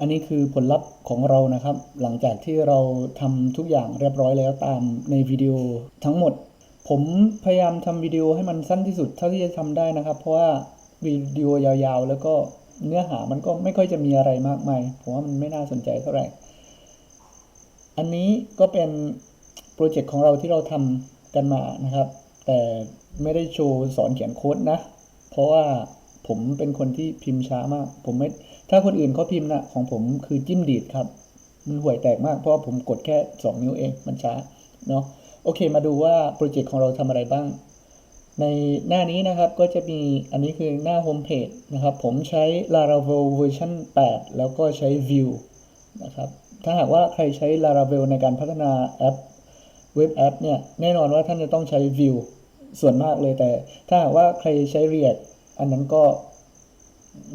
อันนี้คือผลลัพธ์ของเรานะครับ หลังจากที่เราทำทุกอย่างเรียบร้อยแล้วตามในวิดีโอทั้งหมด ผมพยายามทำวิดีโอให้มันสั้นที่สุดเท่าที่จะทำได้นะครับ เพราะว่าวิดีโอยาวๆ แล้วก็เนื้อหามันก็ไม่ค่อยจะมีอะไรมากมายผมว่ามันไม่น่าสนใจเท่าไหร่ อันนี้ก็เป็นโปรเจกต์ของเราที่เราทำกันมานะครับ แต่ไม่ได้โชว์สอนเขียนโค้ดนะ เพราะว่าผมเป็นคนที่พิมพ์ช้ามาก ผมไม่ ถ้าคนอื่นเขาพิมพ์นะของผมคือจิ้มดีดครับ มันห่วยแตกมากเพราะว่าผมกดแค่ 2 นิ้วเอง มันช้าเนาะโอเคมาดูว่าโปรเจกต์ของเราทำอะไรบ้าง ในหน้านี้นะครับก็จะมีอันนี้คือหน้าโฮมเพจนะครับผมใช้ Laravel เวอร์ชัน8แล้วก็ใช้ Vue นะครับถ้าหากว่าใครใช้ Laravel ในการพัฒนาแอปเว็บแอปเนี่ยแน่นอนว่าท่านจะต้องใช้ Vue ส่วนมากเลยแต่ ถ้าหากว่าใครใช้ React อันนั้นก็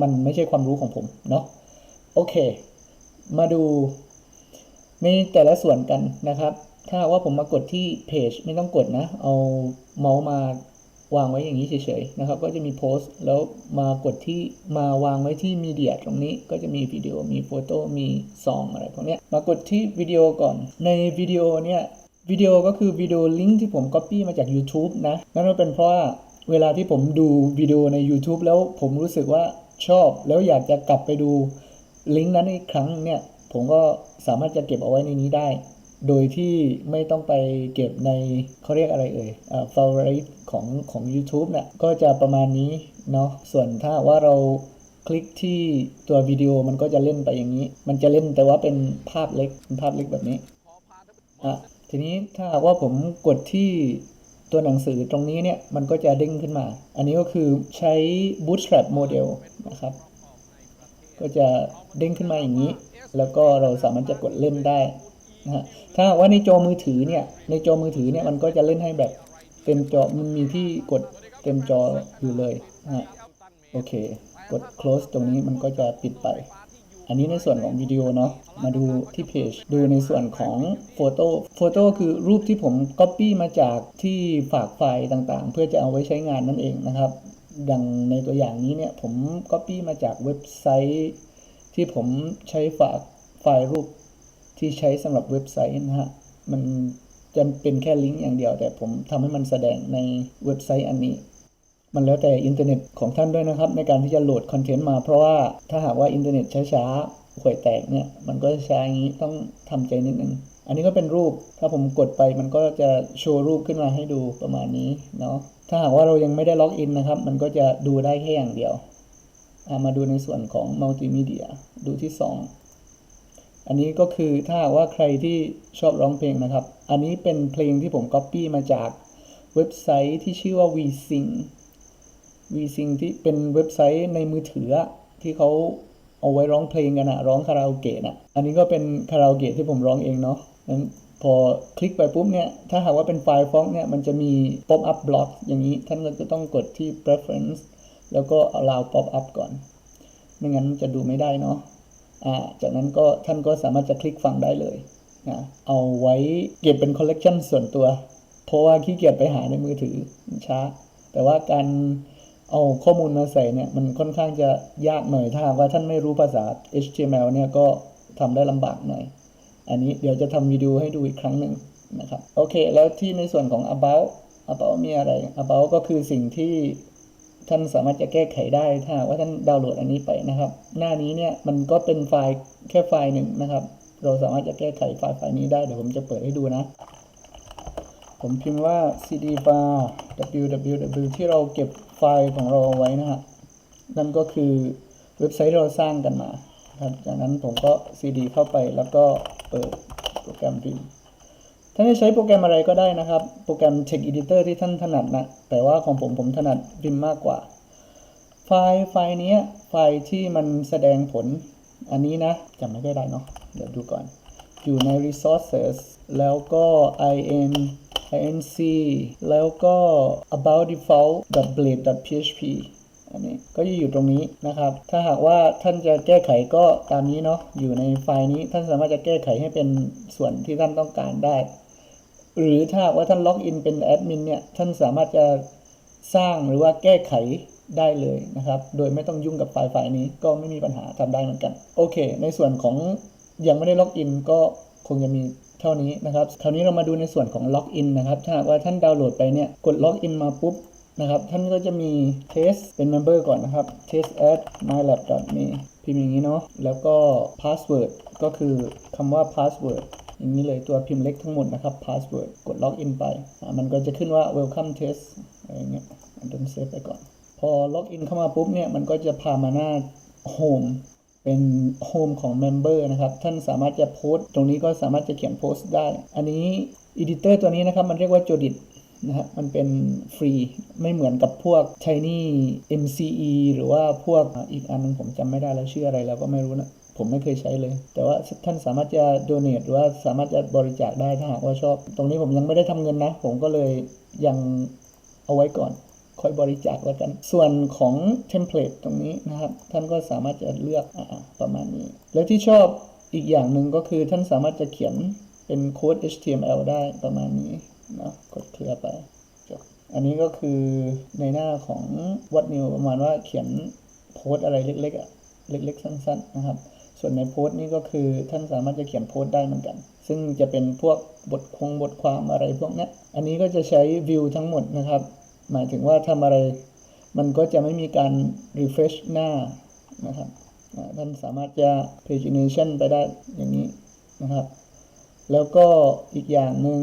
มันไม่ใช่ความรู้ของผมเนาะโอเค มาดูในแต่ละส่วนกันนะครับ ถ้าว่าผมมากดที่เพจไม่ต้องกดนะ เอาเมาส์มาวางไว้อย่างนี้เฉยๆนะครับ ก็จะมีโพสต์แล้วมากดที่มาวางไว้ที่มีเดียตรงนี้ก็จะมีวิดีโอมีโฟโต้มีซองอะไรพวกเนี้ยมากดที่วิดีโอก่อนในวิดีโอเนี่ยวิดีโอก็คือวิดีโอลิงก์ที่ผม Copy มาจาก YouTube นะ นั่นก็เป็นเพราะว่าเวลาที่ผมดูวิดีโอใน YouTube แล้วผมรู้สึกว่า ชอบแล้วอยากจะกลับไปดูลิงก์นั้นอีกครั้งเนี่ยผมก็สามารถจะเก็บเอาไว้ในนี้ได้ โดยที่ไม่ต้องไปเก็บในเขาเรียกอะไรเอ่ยอ่อ favorite ของของ YouTube เนี่ยก็จะประมาณนี้เนาะส่วนถ้าว่าเราคลิกที่ตัววิดีโอมันก็จะเล่นไปอย่างนี้ มันจะเล่นแต่ว่าเป็นภาพเล็กเป็นภาพเล็กแบบนี้อะทีนี้ถ้าหากว่าผมกดที่ ตัวหนังสือตรงนี้เนี่ย มันก็จะเด้งขึ้นมา อันนี้ก็คือใช้ bootstrap model นะครับ ก็จะเด้งขึ้นมาอย่างนี้ แล้วก็เราสามารถจะกดเล่นได้นะฮะถ้าว่าในจอมือถือเนี่ย ในจอมือถือเนี่ยมันก็จะเล่นให้แบบเต็มจอ มันมีที่กดเต็มจออยู่เลยนะโอเค กด close ตรงนี้มันก็จะปิดไป อันนี้ในส่วนของวิดีโอเนาะมาดูที่เพจดูในส่วนของโฟโต้โฟโต้คือรูปที่ผม Copy มาจากที่ฝากไฟล์ต่างๆ เพื่อจะเอาไว้ใช้งานนั่นเองนะครับดังในตัวอย่างนี้เนี่ยผม Copy มาจากเว็บไซต์ที่ผมใช้ฝากไฟล์รูปที่ใช้สำหรับเว็บไซต์นะฮะมันจะเป็นแค่ลิงก์อย่างเดียว แต่ผมทำให้มันแสดงในเว็บไซต์อันนี้ มันแล้วแต่อินเทอร์เน็ตของท่านด้วยนะครับ ในการที่จะโหลดคอนเทนต์มาเพราะว่าถ้าหากว่าอินเทอร์เน็ตช้าๆห่วยแตกเนี่ยมันก็จะช้าอย่างนี้ต้องทำใจนิดนึงอันนี้ก็เป็นรูปถ้าผมกดไปมันก็จะโชว์รูปขึ้นมาให้ดูประมาณนี้เนาะถ้าหากว่าเรายังไม่ได้ล็อกอินนะครับ มันก็จะดูได้แค่อย่างเดียวมาดูในส่วนของมัลติมีเดียดูที่ 2 อันนี้ก็คือถ้าหากว่าใครที่ชอบร้องเพลงนะครับ อันนี้เป็นเพลงที่ผม Copy มาจากเว็บไซต์ที่ชื่อว่า VSing วีซิงที่เป็นเว็บไซต์ในมือถือที่เขาเอาไว้ร้องเพลงกันอะร้องคาราโอเกะนะอันนี้ก็เป็นคาราโอเกะที่ผมร้องเองเนาะนั้นพอคลิกไปปุ๊บเนี่ย ถ้าหากว่าเป็นไฟล์ฟอนต์เนี่ยมันจะมี pop up block อย่างนี้ ท่านก็จะต้องกดที่ preference แล้วก็ allow pop up ก่อน ไม่งั้นจะดูไม่ได้เนาะอ่าจากนั้นก็ท่านก็สามารถจะคลิกฟังได้เลยนะเอาไว้เก็บเป็น collection ส่วนตัว เพราะว่าขี้เกียจไปหาในมือถือช้า แต่ว่าการ เอาข้อมูลมาใส่เนี่ยมันค่อนข้างจะยากหน่อยถ้าว่าท่านไม่รู้ภาษา HTML เนี่ยก็ทำได้ลำบากหน่อย อันนี้เดี๋ยวจะทำวิดีโอให้ดูอีกครั้งหนึ่งนะครับโอเค แล้วที่ในส่วนของ about about มีอะไร about ก็คือสิ่งที่ท่านสามารถจะแก้ไขได้ถ้าว่าท่านดาวน์โหลดอันนี้ไปนะครับ หน้านี้เนี่ยมันก็เป็นไฟล์แค่ไฟล์หนึ่งนะครับ เราสามารถจะแก้ไขไฟล์ไฟล์นี้ได้เดี๋ยวผมจะเปิดให้ดูนะ ผมพิมพ์ว่า cd bar www ที่เราเก็บ ล์ของเราเอาไว้นะฮะนั่นก็คือเว็บไซต์ที่เราสร้างกันมาครับจากนั้นผมก็ cd เข้าไปแล้วก็เปิดโปรแกรมพิมพ์ท่านจะใช้โปรแกรมอะไรก็ได้นะครับ โปรแกรม Text Editor ที่ท่านถนัดนะ แต่ว่าของผมผมถนัดพิมพ์มากกว่า ไฟล์ไฟล์นี้ไฟล์ที่มันแสดงผลอันนี้นะจำไม่ได้ได้เนาะเดี๋ยวดูก่อน อยู่ใน resources แล้วก็ in inc แล้วก็ about default blade php อันนี้ก็จะอยู่ตรงนี้นะครับ ถ้าหากว่าท่านจะแก้ไขก็ตามนี้เนาะ อยู่ในไฟล์นี้ท่านสามารถจะแก้ไขให้เป็นส่วนที่ท่านต้องการได้ หรือถ้าหากว่าท่านล็อกอินเป็นแอดมินเนี่ย ท่านสามารถจะสร้างหรือว่าแก้ไขได้เลยนะครับ โดยไม่ต้องยุ่งกับไฟล์ไฟล์นี้ก็ไม่มีปัญหาทำได้เหมือนกัน โอเค ในส่วนของยังไม่ได้ล็อกอินก็คงจะมี เท่านี้นะครับคราวนี้เรามาดูในส่วนของล็อกอินนะครับถ้าหากว่าท่านดาวน์โหลดไปเนี่ยกดล็อกอินมาปุ๊บนะครับท่านก็จะมี test เป็น member ก่อนนะครับ test at mylab.me พิมพ์อย่างนี้เนาะแล้วก็ password ก็คือคำว่า password อย่างนี้เลยตัวพิมพ์เล็กทั้งหมดนะครับ password กดล็อกอินไป มันก็จะขึ้นว่า welcome test อะไรอย่างเงี้ยอันนั้นเซฟไปก่อน พอล็อกอินเข้ามาปุ๊บเนี่ย มันก็จะพามาหน้า home เป็นโฮมของ Member นะครับ ท่านสามารถจะโพสต์ ตรงนี้ก็สามารถจะเขียนโพสต์ได้ อันนี้ Editor ตัวนี้นะครับ มันเรียกว่า Jodit นะฮะมันเป็นฟรีไม่เหมือนกับพวก Tiny MCE หรือว่าพวกอีกอันนึงผมจำไม่ได้แล้วชื่ออะไรแล้วก็ไม่รู้นะผมไม่เคยใช้เลย แต่ว่าท่านสามารถจะ donate หรือว่าสามารถจะบริจาคได้ถ้าหากว่าชอบ ตรงนี้ผมยังไม่ได้ทำเงินนะ ผมก็เลยยังเอาไว้ก่อน คอยบริจาคแล้วกัน ส่วนของเทมเพลตตรงนี้นะครับ ท่านก็สามารถจะเลือกอประมาณนี้ แล้วที่ชอบอีกอย่างหนึ่งก็คือท่านสามารถจะเขียนเป็นโค้ด HTML ได้ประมาณนี้นะกดเคลียร์ไปจบอันนี้ก็คือในหน้าของ What New ประมาณว่าเขียนโพสอะไรเล็กๆเล็ก ๆ สั้น ๆ นะครับ ส่วนในโพสต์นี้ก็คือท่านสามารถจะเขียนโพสต์ได้เหมือนกัน ซึ่งจะเป็นพวกบทคงบทความอะไรพวกนี้อันนี้ก็จะใช้วิวทั้งหมดนะครับ หมายถึงว่าทำอะไร มันก็จะไม่มีการ refresh หน้านะครับท่านสามารถจะ pagination ไปได้อย่างนี้นะครับ แล้วก็อีกอย่างหนึ่ง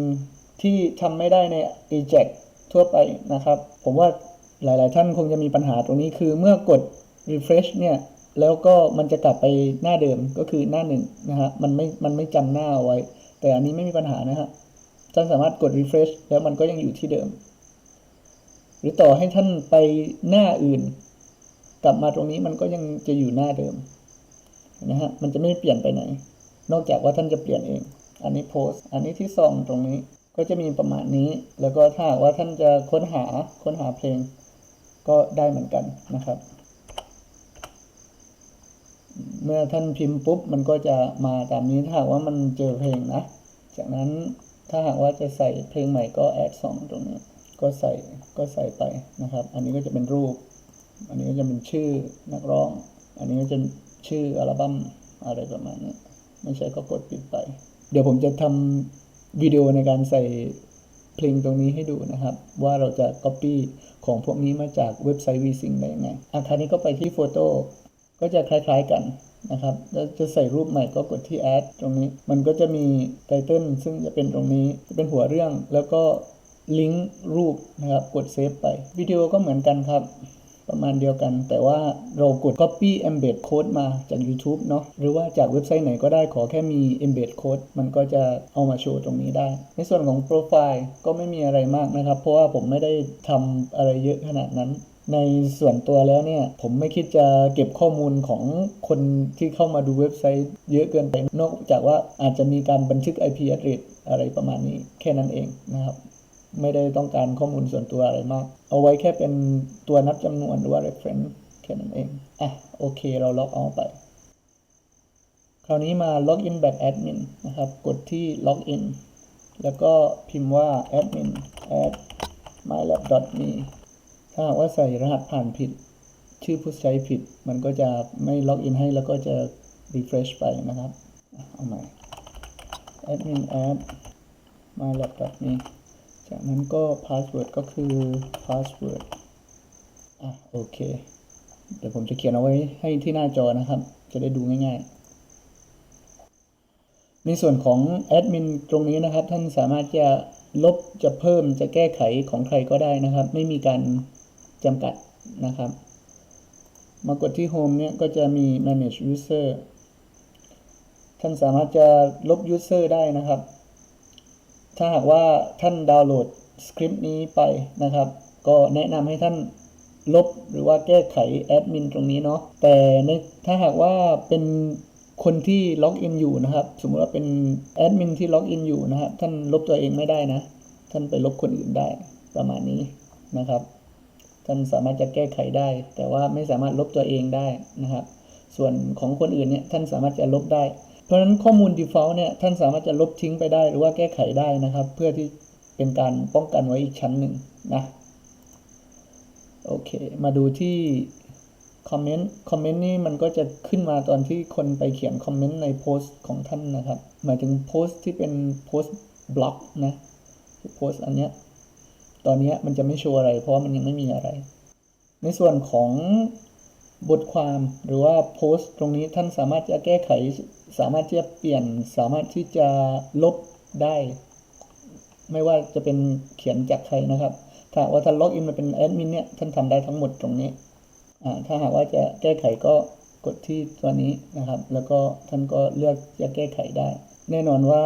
ที่ทำไม่ได้ใน Ajax ทั่วไปนะครับ ผมว่าหลาย ๆ ท่านคงจะมีปัญหาตรงนี้คือเมื่อกด refresh เนี่ย แล้วก็มันจะกลับไปหน้าเดิมก็คือหน้าหนึ่งนะฮะมันไม่มันไม่จำหน้าเอาไว้ แต่อันนี้ไม่มีปัญหานะฮะท่านสามารถกด refresh แล้วมันก็ยังอยู่ที่เดิม หรือต่อให้ท่านไปหน้าอื่น กลับมาตรงนี้มันก็ยังจะอยู่หน้าเดิมนะฮะมันจะไม่เปลี่ยนไปไหน นอกจากว่าท่านจะเปลี่ยนเอง อันนี้โพสอันนี้ที่ซองตรงนี้ก็จะมีประมาณนี้ แล้วก็ถ้าว่าท่านจะค้นหาค้นหาเพลง ก็ได้เหมือนกันนะครับ เมื่อท่านพิมพ์ปุ๊บมันก็จะมาตามนี้ถ้าหากว่ามันเจอเพลงนะ จากนั้นถ้าหากว่าจะใส่เพลงใหม่ก็แอดสองตรงนี้ ก็ใส่ก็ใส่ไปนะครับ อันนี้ก็จะเป็นรูป อันนี้ก็จะเป็นชื่อนักร้อง อันนี้ก็จะชื่ออัลบั้มอะไรประมาณนี้ไม่ใช่ก็กดปิดไป เดี๋ยวผมจะทำวิดีโอในการใส่เพลงตรงนี้ให้ดูนะครับ ว่าเราจะ Copy ของพวกนี้มาจากเว็บไซต์ VSync ได้ยังไงอาคราวนี้ก็ไปที่โฟโต้ก็จะคล้ายๆกันนะครับแล้วจะใส่รูปใหม่ก็กดที่ add ตรงนี้ มันก็จะมีไตเติลซึ่งจะเป็นตรงนี้ จะเป็นหัวเรื่อง แล้วก็ ลิงก์รูปนะครับ กดเซฟไป วิดีโอก็เหมือนกันครับ ประมาณเดียวกัน แต่ว่าเรากด copy embed code มาจาก YouTube เนาะหรือว่าจากเว็บไซต์ไหนก็ได้ขอแค่มี embed code มันก็จะเอามาโชว์ตรงนี้ได้ ในส่วนของโปรไฟล์ก็ไม่มีอะไรมากนะครับ เพราะว่าผมไม่ได้ทำอะไรเยอะขนาดนั้นในส่วนตัวแล้วเนี่ย ผมไม่คิดจะเก็บข้อมูลของคนที่เข้ามาดูเว็บไซต์เยอะเกินไป นอกจากว่าอาจจะมีการบันทึก IP address อะไรประมาณนี้แค่นั้นเองนะครับ ไม่ได้ต้องการข้อมูลส่วนตัวอะไรมาก เอาไว้แค่เป็นตัวนับจำนวนหรือว่า reference แค่นั้นเอง อะ โอเค เราล็อกเอาไป คราวนี้มา login back admin นะครับ กดที่ login แล้วก็พิมพ์ว่า admin at mylab.me ถ้าหากว่าใส่รหัสผ่านผิด ชื่อผู้ใช้ผิด มันก็จะไม่ล็อกอินให้แล้วก็จะ refresh ไปนะครับ เอาใหม่ admin at mylab.me จากนั้นก็ password ก็คือ password อะโอเค เดี๋ยวผมจะเขียนเอาไว้ให้ที่หน้าจอนะครับ จะได้ดูง่ายๆ ในส่วนของแอดมินตรงนี้นะครับ ท่านสามารถจะลบจะเพิ่มจะแก้ไขของใครก็ได้นะครับ ไม่มีการจำกัดนะครับ มากดที่ Home เนี่ยก็จะมี manage user ท่านสามารถจะลบ user ได้นะครับ ถ้าหากว่าท่านดาวน์โหลดสคริปต์นี้ไปนะครับ ก็แนะนำให้ท่านลบหรือว่าแก้ไขแอดมินตรงนี้เนาะแต่ในถ้าหากว่าเป็นคนที่ล็อกอินอยู่นะครับ สมมติว่าเป็นแอดมินที่ล็อกอินอยู่นะครับท่านลบตัวเองไม่ได้นะ ท่านไปลบคนอื่นได้ประมาณนี้นะครับ ท่านสามารถจะแก้ไขได้ แต่ว่าไม่สามารถลบตัวเองได้นะครับ ส่วนของคนอื่นเนี่ยท่านสามารถจะลบได้ ราะฉะนั้นข้อมูล default เนี่ยท่านสามารถจะลบทิ้งไปได้หรือว่าแก้ไขได้นะครับ เพื่อที่เป็นการป้องกันไว้อีกชั้นหนึ่งนะโอเค มาดูที่คอมเมนต์คอมเมนต์นี่มันก็จะขึ้นมาตอนที่คนไปเขียนคอมเมนต์ในโพสต์ของท่านนะครับ หมายถึงโพสต์ที่เป็นโพสต์บล็อกนะโพสต์อันเนี้ยตอนเนี้ยมันจะไม่โชว์อะไร เพราะว่ามันยังไม่มีอะไร ในส่วนของบทความหรือว่าโพสต์ตรงนี้ท่านสามารถจะแก้ไข สามารถที่จะเปลี่ยนสามารถที่จะลบได้ ไม่ว่าจะเป็นเขียนจากใครนะครับ ถ้าว่าท่านล็อกอินมาเป็นแอดมินเนี่ยท่านทำได้ทั้งหมดตรงนี้ถ้าหากว่าจะแก้ไขก็กดที่ตัวนี้นะครับ แล้วก็ท่านก็เลือกจะแก้ไขได้ แน่นอนว่า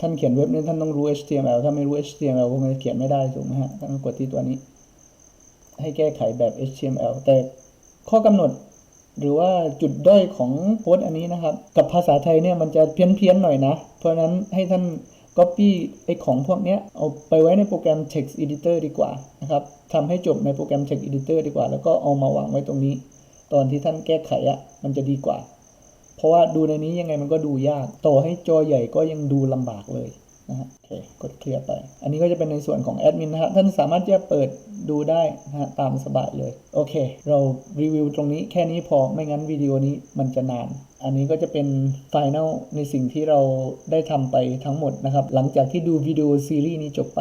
ท่านเขียนเว็บนี้ท่านต้องรู้ HTML ถ้าไม่รู้ HTML คงจะเขียนไม่ได้ถูกไหมฮะท่านก็กดที่ตัวนี้ ให้แก้ไขแบบ HTML แต่ข้อกำหนด หรือว่าจุดด้อยของโพสต์อันนี้นะครับ กับภาษาไทยเนี่ยมันจะเพี้ยนเพี้ยนๆหน่อยนะ เพราะนั้นให้ท่าน Copy ไอ้ของพวกเนี้ยเอาไปไว้ในโปรแกรม Text Editor ดีกว่านะครับทำให้จบในโปรแกรม Text Editor ดีกว่า แล้วก็เอามาวางไว้ตรงนี้ ตอนที่ท่านแก้ไขอะ่ะมันจะดีกว่า เพราะว่าดูในนี้ยังไงมันก็ดูยาก ต่อให้จอใหญ่ก็ยังดูลำบากเลย นะฮะโอเคกดเคลียร์ไป อันนี้ก็จะเป็นในส่วนของแอดมินนะฮะท่านสามารถที่จะเปิดดูได้นะฮะตามสบายเลย โอเค เรารีวิวตรงนี้แค่นี้พอไม่งั้นวิดีโอนี้มันจะนาน อันนี้ก็จะเป็นไฟแนลในสิ่งที่เราได้ทำไปทั้งหมดนะครับ หลังจากที่ดูวิดีโอซีรีส์นี้จบไป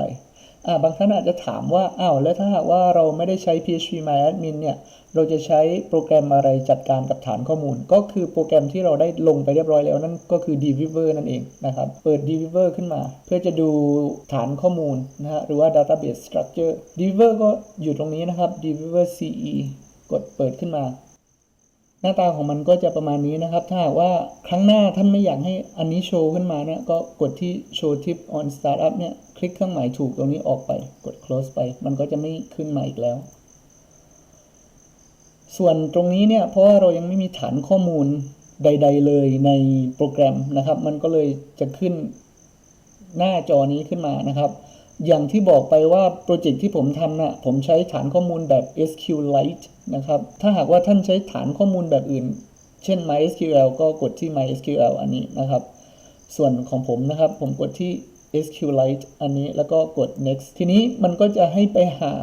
บางท่านอาจจะถามว่าอ้าวแล้วถ้าหากว่าเราไม่ได้ใช้ PHP MyAdmin เนี่ย เราจะใช้โปรแกรมอะไรจัดการกับฐานข้อมูล ก็คือโปรแกรมที่เราได้ลงไปเรียบร้อยแล้วนั่นก็คือ dbeaver นั่นเองนะครับ เปิด dbeaver ขึ้นมา เพื่อจะดูฐานข้อมูลนะฮะหรือว่า database structure dbeaver ก็อยู่ตรงนี้นะครับ dbeaver ce กดเปิดขึ้นมา หน้าตาของมันก็จะประมาณนี้นะครับ ถ้าว่าครั้งหน้าท่านไม่อยากให้อันนี้โชว์ขึ้นมาเนี่ยก็กดที่ show tip on startup เนี่ยคลิกเครื่องหมายถูกตรงนี้ออกไป กด close ไป มันก็จะไม่ขึ้นมาอีกแล้ว ส่วนตรงนี้เนี่ยเพราะว่าเรายังไม่มีฐานข้อมูลใด ๆ เลยในโปรแกรมนะครับ มันก็เลยจะขึ้นหน้าจอนี้ขึ้นมานะครับ อย่างที่บอกไปว่าโปรเจกต์ที่ผมทำนะ่ะผมใช้ฐานข้อมูลแบบ SQLite นะครับ ถ้าหากว่าท่านใช้ฐานข้อมูลแบบอื่น เช่น MySQL ก็กดที่ MySQL อันนี้นะครับ ส่วนของผมนะครับ ผมกดที่ SQLite อันนี้แล้วก็กด next ทีนี้มันก็จะให้ไปหา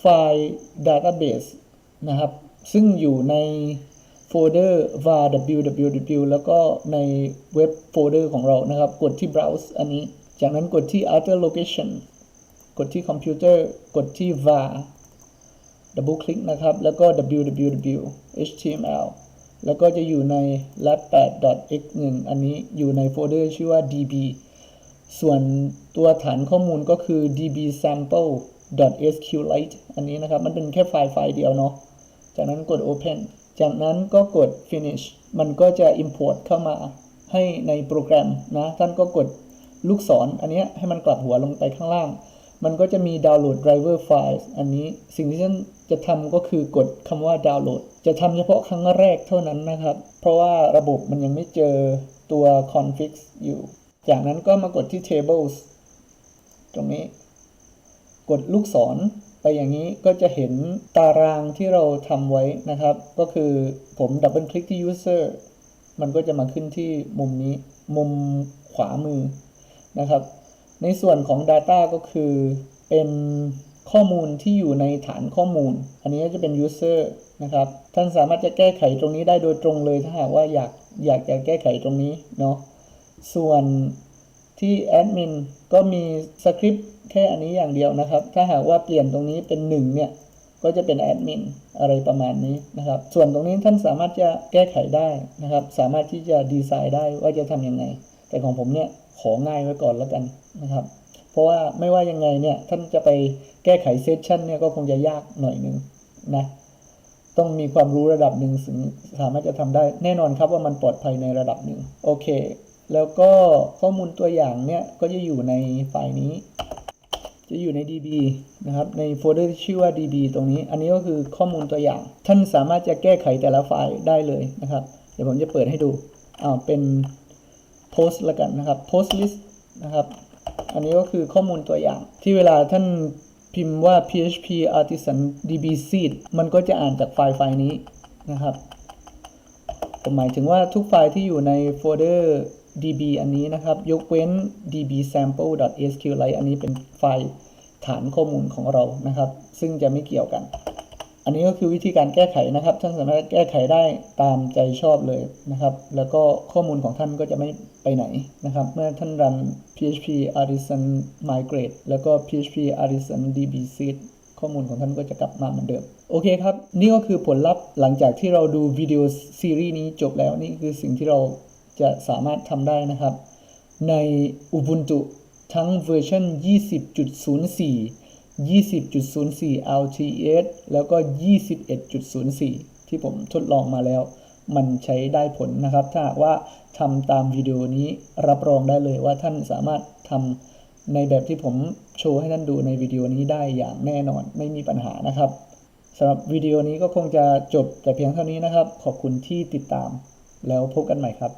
ไฟล์ database นะครับ ซึ่งอยู่ในโฟลเดอร์ var www แล้วก็ในเว็บโฟลเดอร์ของเรานะครับ กดที่ browse อันนี้ จากนั้นกดที่ other location กดที่ computer กดที่ var ดับเบิลคลิกนะครับ แล้วก็ www html แล้วก็จะอยู่ใน lab8.x1 อันนี้อยู่ในโฟลเดอร์ชื่อว่า db ส่วนตัวฐานข้อมูลก็คือ db sample sqlite อันนี้นะครับ มันเป็นแค่ไฟล์ไฟล์เดียวเนาะ จากนั้นกด open จากนั้นก็กด finish มันก็จะ import เข้ามาให้ในโปรแกรมนะ ท่านก็กดลูกศรอันนี้ให้มันกลับหัวลงไปข้างล่าง มันก็จะมี download driver files อันนี้สิ่งที่ท่านจะทำก็คือกดคำว่า download จะทำเฉพาะครั้งแรกเท่านั้นนะครับ เพราะว่าระบบมันยังไม่เจอตัว config อยู่ จากนั้นก็มากดที่ tables ตรงนี้ กดลูกศรไปอย่างนี้ก็จะเห็นตารางที่เราทำไว้นะครับ ก็คือผมดับเบิลคลิกที่ user มันก็จะมาขึ้นที่มุมนี้ มุมขวามือนะครับ ในส่วนของ Data ก็คือเป็นข้อมูลที่อยู่ในฐานข้อมูล อันนี้จะเป็น user นะครับ ท่านสามารถจะแก้ไขตรงนี้ได้โดยตรงเลยถ้าหากว่าอยากอยากจะแก้ไขตรงนี้เนาะ ส่วนที่แอดมินก็มีสคริปต์แค่อันนี้อย่างเดียวนะครับ ถ้าหากว่าเปลี่ยนตรงนี้เป็น1เนี่ย ก็จะเป็นแอดมินอะไรประมาณนี้นะครับ ส่วนตรงนี้ท่านสามารถจะแก้ไขได้นะครับ สามารถที่จะดีไซน์ได้ว่าจะทำยังไง แต่ของผมเนี่ยของ่ายไว้ก่อนแล้วกัน นะครับ เพราะว่าไม่ว่ายังไงเนี่ยท่านจะไปแก้ไขเซสชันเนี่ยก็คงจะยากหน่อยหนึ่งนะต้องมีความรู้ระดับหนึ่งถึงสามารถจะทำได้แน่นอนครับว่ามันปลอดภัยในระดับหนึ่งโอเค แล้วก็ข้อมูลตัวอย่างเนี่ยก็จะอยู่ในไฟล์นี้ จะอยู่ใน db นะครับในโฟลเดอร์ที่ชื่อว่า db ตรงนี้ อันนี้ก็คือข้อมูลตัวอย่าง ท่านสามารถจะแก้ไขแต่ละไฟล์ได้เลยนะครับ เดี๋ยวผมจะเปิดให้ดูอ้าวเป็น post ละกันนะครับ post list นะครับ อันนี้ก็คือข้อมูลตัวอย่าง ที่เวลาท่านพิมพ์ว่า php artisan db seed มันก็จะอ่านจากไฟล์ไฟล์นี้นะครับผมหมายถึงว่าทุกไฟล์ที่อยู่ในโฟลเดอร์ db อันนี้นะครับ ยกเว้น db sample sqlite อันนี้เป็นไฟล์ฐานข้อมูลของเรานะครับ ซึ่งจะไม่เกี่ยวกัน อันนี้ก็คือวิธีการแก้ไขนะครับ ท่านสามารถแก้ไขได้ตามใจชอบเลยนะครับ แล้วก็ข้อมูลของท่านก็จะไม่ไปไหนนะครับ เมื่อท่านรัน php artisan migrate แล้วก็ php artisan db seed ข้อมูลของท่านก็จะกลับมาเหมือนเดิม โอเคครับ นี่ก็คือผลลัพธ์หลังจากที่เราดูวิดีโอซีรีส์นี้จบแล้วนี่คือสิ่งที่เราจะสามารถทำได้นะครับ ใน Ubuntu ทั้งเวอร์ชัน20.04 20.04 LTS แล้วก็ 21.04 ที่ผมทดลองมาแล้ว มันใช้ได้ผลนะครับ ถ้าหากว่าทำตามวิดีโอนี้รับรองได้เลยว่าท่านสามารถทำในแบบที่ผมโชว์ให้ท่านดูในวิดีโอนี้ได้อย่างแน่นอนไม่มีปัญหานะครับสำหรับวิดีโอนี้ก็คงจะจบแต่เพียงเท่านี้นะครับ ขอบคุณที่ติดตามแล้วพบกันใหม่ครับ